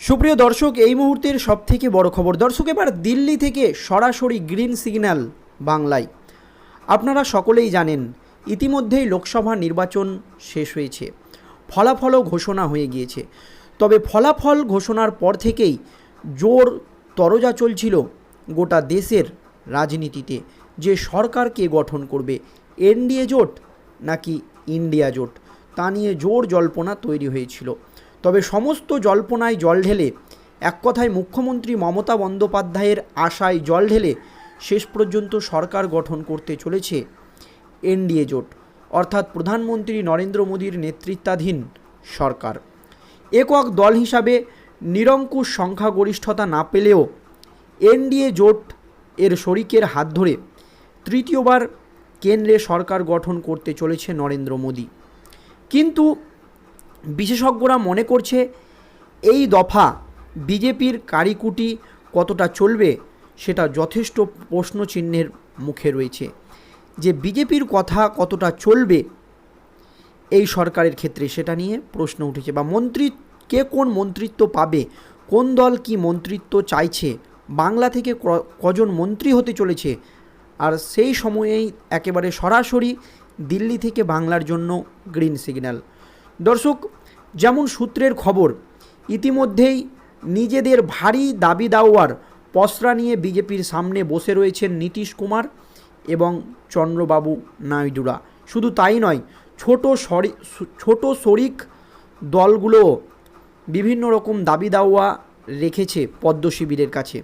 সুপ্রিয় দর্শক, এই মুহূর্তের সবথেকে বড় খবর। দর্শক, এবার দিল্লি থেকে সরাসরি গ্রিন সিগন্যাল বাংলায়। আপনারা সকলেই জানেন, ইতিমধ্যেই লোকসভা নির্বাচন শেষ হয়েছে। ফলাফলও ঘোষণা হয়ে গিয়েছে। তবে ফলাফল ঘোষণার পর থেকেই জোর তরজা চলছিল গোটা দেশের রাজনীতিতে। যে সরকার কে গঠন করবে, এনডিএ জোট নাকি ইন্ডিয়া জোট, তা নিয়ে জোর জল্পনা তৈরি হয়েছিল। তবে সমস্ত জল্পনায় জল ঢেলে, এক কথায় মুখ্যমন্ত্রী মমতা বন্দ্যোপাধ্যায়ের আশায় জল ঢেলে শেষ পর্যন্ত সরকার গঠন করতে চলেছে এনডিএ জোট, অর্থাৎ প্রধানমন্ত্রী নরেন্দ্র মোদীর নেতৃত্বাধীন সরকার। একক দল হিসাবে নিরঙ্কুশ সংখ্যাগরিষ্ঠতা না পেলেও এনডিএ জোট এর শরিকের হাত ধরে তৃতীয়বার কেন্দ্রে সরকার গঠন করতে চলেছে নরেন্দ্র মোদী। কিন্তু বিশেষজ্ঞরা মনে করছে এই দফা বিজেপির কারিকুটি কতটা চলবে সেটা যথেষ্ট প্রশ্নচিহ্নের মুখে রয়েছে। যে বিজেপির কথা কতটা চলবে এই সরকারের ক্ষেত্রে সেটা নিয়ে প্রশ্ন উঠেছে বা মন্ত্রী, কে কোন মন্ত্রিত্ব পাবে, কোন দল কি মন্ত্রিত্ব চাইছে, বাংলা থেকে কজন মন্ত্রী হতে চলেছে, আর সেই সময়েই একেবারে সরাসরি দিল্লি থেকে বাংলার জন্য গ্রিন সিগন্যাল। দর্শক যেমন সূত্রের খবর, ইতিমধ্যেই নিজেদের ভারী দাবি দাওয়ার পসরা নিয়ে বিজেপির সামনে বসে রয়েছেন নীতিশ কুমার এবং চন্দ্রবাবু নাইডুরা। শুধু তাই নয়, ছোট সরি, ছোট শরিক দলগুলো বিভিন্ন রকম দাবি দাওয়া রেখেছে পদ্ম শিবিরের কাছে।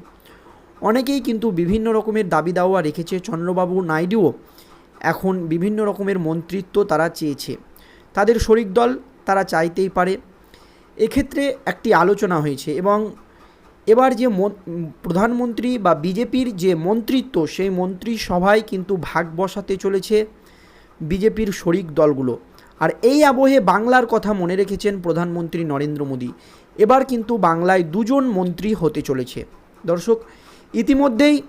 অনেকেই কিন্তু বিভিন্ন রকমের দাবি দাওয়া রেখেছে চন্দ্রবাবু নাইডুও। এখন বিভিন্ন রকমের মন্ত্রিত্ব তারা চেয়েছে। তাদের শরিক দল তারা চাইতেই পারে। এক্ষেত্রে একটি আলোচনা হয়েছে এবং এবার যে মন- প্রধানমন্ত্রী বা বিজেপির যে মন্ত্রিত্ব, সেই মন্ত্রিসভায় কিন্তু ভাগ বসাতে চলেছে বিজেপির শরিক দলগুলো। আর এই আবহে বাংলার কথা মনে রেখেছেন প্রধানমন্ত্রী নরেন্দ্র মোদী। এবার কিন্তু বাংলায় দুজন মন্ত্রী হতে চলেছে। দর্শক, ইতিমধ্যেই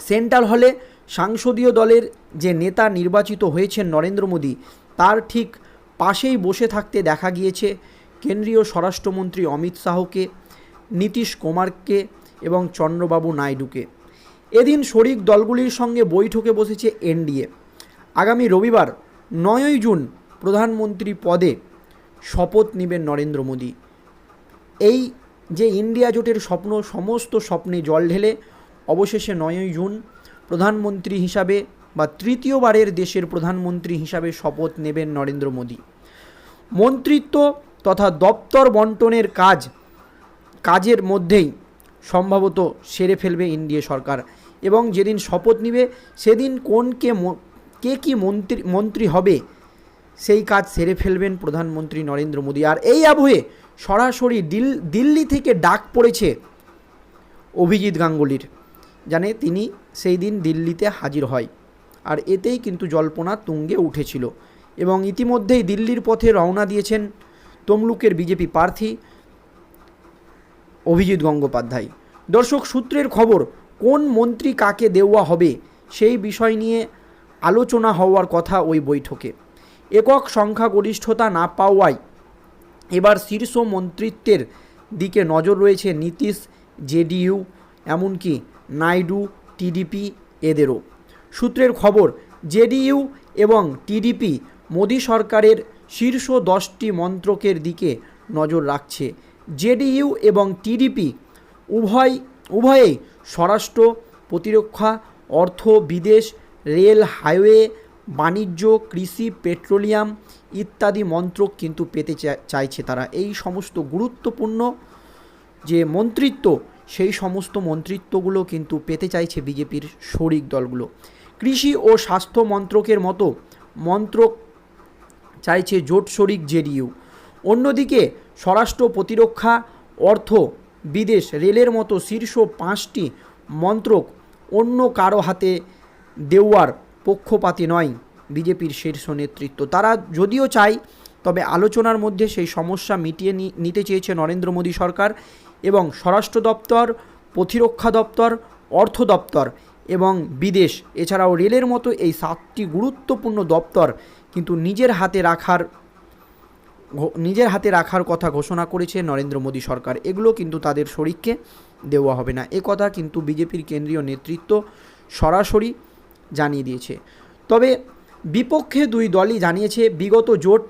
সেন্ট্রাল হলে সাংসদীয় দলের যে নেতা নির্বাচিত হয়েছেন নরেন্দ্র মোদী, তার ঠিক পাশেই বসে থাকতে দেখা গিয়েছে কেন্দ্রীয় স্বরাষ্ট্রমন্ত্রী অমিত শাহকে, নীতিশ কুমারকে এবং চন্দ্রবাবু নাইডুকে। এদিন শরিক দলগুলির সঙ্গে বৈঠকে বসেছে এনডিএ। আগামী রবিবার, নয়ই জুন, প্রধানমন্ত্রী পদে শপথ নেবেন নরেন্দ্র মোদী। এই যে ইন্ডিয়া জোটের স্বপ্ন, সমস্ত স্বপ্নে জল ঢেলে, অবশেষে নয়ই জুন, প্রধানমন্ত্রী হিসাবে বা তৃতীয়বারের দেশের প্রধানমন্ত্রী হিসাবে শপথ নেবেন নরেন্দ্র মোদী। মন্ত্রিত্ব তথা দপ্তর বন্টনের কাজ, কাজের মধ্যেই সম্ভবত সেরে ফেলবে ইন্ডিয়া সরকার এবং যেদিন শপথ নিবে, সেদিন কোনকে ম- কে কি মন্ত্রী মন্ত্রী হবে, সেই কাজ সেরে ফেলবেন প্রধানমন্ত্রী নরেন্দ্র মোদী। আর এই আবহে সরাসরি দিল দিল্লি থেকে ডাক পড়েছে অভিজিৎ গাঙ্গুলির, জানে তিনি সেই দিন দিল্লিতে হাজির হয়। আর এতেই কিন্তু জল্পনা তুঙ্গে উঠেছিল। এবং ইতিমধ্যেই দিল্লির পথে রওনা দিয়েছেন তমলুকের বিজেপি প্রার্থী অভিজিৎ গঙ্গোপাধ্যায়। দর্শক, সূত্রের খবর, কোন মন্ত্রী কাকে দেওয়া হবে সেই বিষয় নিয়ে আলোচনা হওয়ার কথা ওই বৈঠকে। একক সংখ্যাগরিষ্ঠতা না পাওয়ায় এবার শীর্ষ মন্ত্রিত্বের দিকে নজর রয়েছে নীতিশ, জেডিইউ, এমনকি নাইডু, টিডিপি এদেরও। সূত্রের খবর, জেডিইউ এবং টিডিপি মোদী সরকারের শীর্ষ দশটি মন্ত্রকের দিকে নজর রাখছে। জেডিইউ এবং টিডিপি উভয় উভয়েই স্বরাষ্ট্র প্রতিরক্ষা, অর্থ, বিদেশ, রেল, হাইওয়ে, বাণিজ্য, কৃষি, পেট্রোলিয়াম ইত্যাদি মন্ত্রক কিন্তু পেতে চাইছে তারা। এই সমস্ত গুরুত্বপূর্ণ যে মন্ত্রিত্ব, সেই সমস্ত মন্ত্রিত্বগুলো কিন্তু পেতে চাইছে বিজেপির শরিক দলগুলো। কৃষি ও স্বাস্থ্য মন্ত্রকের মতো মন্ত্রক চাইছে জোট শরিক জেডিইউ। অন্যদিকে স্বরাষ্ট্র প্রতিরক্ষা, অর্থ, বিদেশ, রেলের মতো শীর্ষ পাঁচটি মন্ত্রক অন্য কারও হাতে দেওয়ার পক্ষপাতি নয় বিজেপির শীর্ষ নেতৃত্ব। তারা যদিও চায়, তবে আলোচনার মধ্যে সেই সমস্যা মিটিয়ে নিতে চেয়েছে নরেন্দ্র মোদী সরকার এবং স্বরাষ্ট্র দপ্তর, প্রতিরক্ষা দপ্তর, অর্থ দপ্তর এবং বিদেশ। এছাড়াও রেলের মতো এই সাতটি গুরুত্বপূর্ণ দপ্তর কিন্তু নিজের হাতে রাখার নিজের হাতে রাখার কথা ঘোষণা করেছে নরেন্দ্র মোদী সরকার। এগুলো কিন্তু তাদের শরিককে দেওয়া হবে না। এ কথা কিন্তু বিজেপির কেন্দ্রীয় নেতৃত্ব সরাসরি জানিয়ে দিয়েছে। তবে বিপক্ষে দুই দলই জানিয়েছে, বিগত জোট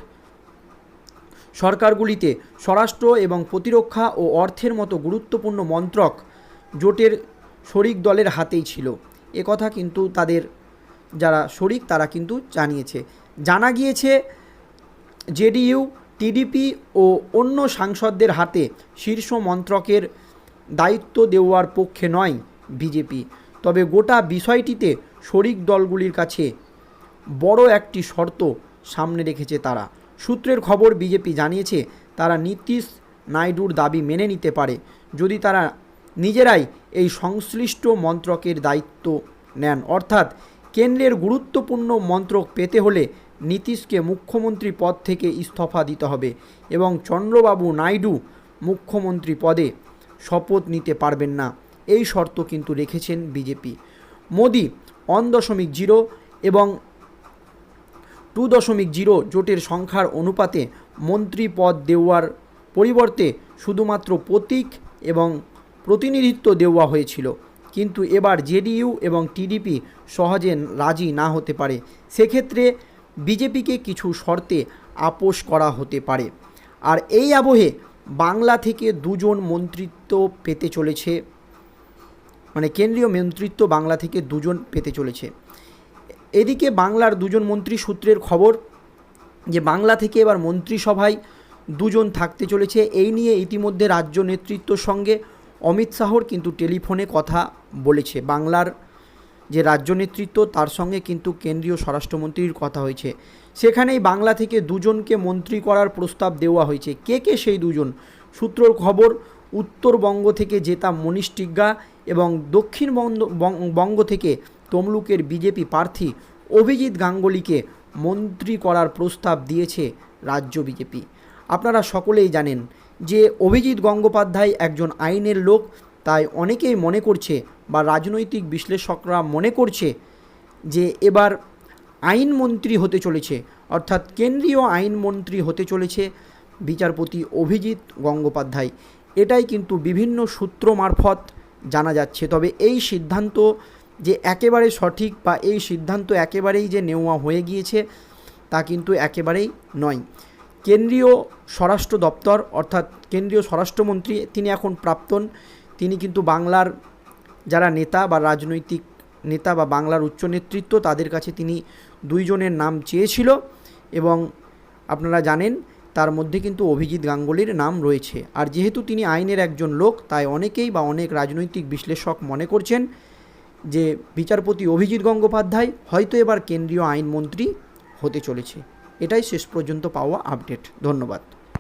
সরকারগুলিতে স্বরাষ্ট্র এবং প্রতিরক্ষা ও অর্থের মতো গুরুত্বপূর্ণ মন্ত্রক জোটের শরিক দলের হাতেই ছিল। এ কথা কিন্তু তাদের যারা শরিক, তারা কিন্তু জানিয়েছে। জানা গিয়েছে, জেডিইউ, টিডিপি ও অন্য সাংসদদের হাতে শীর্ষ মন্ত্রকের দায়িত্ব দেওয়ার পক্ষে নয় বিজেপি। তবে গোটা বিষয়টিতে শরিক দলগুলির কাছে বড় একটি শর্ত সামনে রেখেছে তারা। সূত্রের খবর, বিজেপি জানিয়েছে, তারা নীতিশ নাইডুর দাবি মেনে নিতে পারে। যদি তারা নিজেরাই এই সংশ্লিষ্ট মন্ত্রকের দায়িত্ব নেন, অর্থাৎ কেন্দ্রের গুরুত্বপূর্ণ মন্ত্রক পেতে হলে নীতিশকে মুখ্যমন্ত্রী পদ থেকে ইস্তফা দিতে হবে এবং চন্দ্রবাবু নাইডু মুখ্যমন্ত্রী পদে শপথ নিতে পারবেন না। এই শর্ত কিন্তু রেখেছেন বিজেপি। মোদি অন দশমিক জিরো এবং টু দশমিক জিরো জোটের সংখ্যার অনুপাতে মন্ত্রী পদ দেওয়ার পরিবর্তে শুধুমাত্র প্রতীক এবং প্রতিনিধিত্ব দেওয়া হয়েছিল। কিন্তু এবার জেডিইউ এবং টিডিপি সহজে রাজি না হতে পারে। সেক্ষেত্রে বিজেপিকে কিছু শর্তে আপোষ করা হতে পারে। আর এই আবহে বাংলা থেকে দুজন মন্ত্রিত্ব পেতে চলেছে। মানে কেন্দ্রীয় মন্ত্রিত্ব বাংলা থেকে দুজন পেতে চলেছে। এদিকে বাংলার দুজন মন্ত্রী সূত্রের খবর যে বাংলা থেকে এবার মন্ত্রিসভায় দুজন থাকতে চলেছে। এই নিয়ে ইতিমধ্যে রাজ্য নেতৃত্বর সঙ্গে অমিত শাহর কিন্তু টেলিফোনে কথা বলেছে। বাংলার যে রাজ্য নেতৃত্ব, তার সঙ্গে কিন্তু কেন্দ্রীয় স্বরাষ্ট্রমন্ত্রীর কথা হয়েছে। সেখানেই বাংলা থেকে দুজনকে মন্ত্রী করার প্রস্তাব দেওয়া হয়েছে। কে কে সেই দুজন? সূত্রর খবর, উত্তরবঙ্গ থেকে জেতা মনীষ টিগ্গা এবং দক্ষিণবঙ্গ বঙ্গ থেকে তমলুকের বিজেপি প্রার্থী অভিজিৎ গাঙ্গুলিকে মন্ত্রী করার প্রস্তাব দিয়েছে রাজ্য বিজেপি। আপনারা সকলেই জানেন যে অভিজিৎ গঙ্গোপাধ্যায় একজন আইনের লোক। তাই অনেকেই মনে করছে বা রাজনৈতিক বিশ্লেষকরা মনে করছে যে এবার আইনমন্ত্রী হতে চলেছে, অর্থাৎ কেন্দ্রীয় আইনমন্ত্রী হতে চলেছে বিচারপতি অভিজিৎ গঙ্গোপাধ্যায়। এটাই কিন্তু বিভিন্ন সূত্র মারফত জানা যাচ্ছে। তবে এই সিদ্ধান্ত যে একেবারে সঠিক বা এই সিদ্ধান্ত একেবারেই যে নেওয়া হয়ে গিয়েছে, তা কিন্তু একেবারেই নয়। কেন্দ্রীয় স্বরাষ্ট্র দপ্তর, অর্থাৎ কেন্দ্রীয় স্বরাষ্ট্রমন্ত্রী, তিনি এখন প্রাক্তন তিনি কিন্তু বাংলার যারা নেতা বা রাজনৈতিক নেতা বা বাংলার উচ্চ নেতৃত্ব, তাদের কাছে তিনি দুইজনের নাম চেয়েছিল এবং আপনারা জানেন তার মধ্যে কিন্তু অভিজিৎ গাঙ্গুলির নাম রয়েছে। আর যেহেতু তিনি আইনের একজন লোক, তাই অনেকেই বা অনেক রাজনৈতিক বিশ্লেষক মনে করছেন যে বিচারপতি অভিজিৎ গঙ্গোপাধ্যায় হয়তো এবার কেন্দ্রীয় আইনমন্ত্রী হতে চলেছে। এটাই শেষ পর্যন্ত পাওয়া আপডেট। ধন্যবাদ।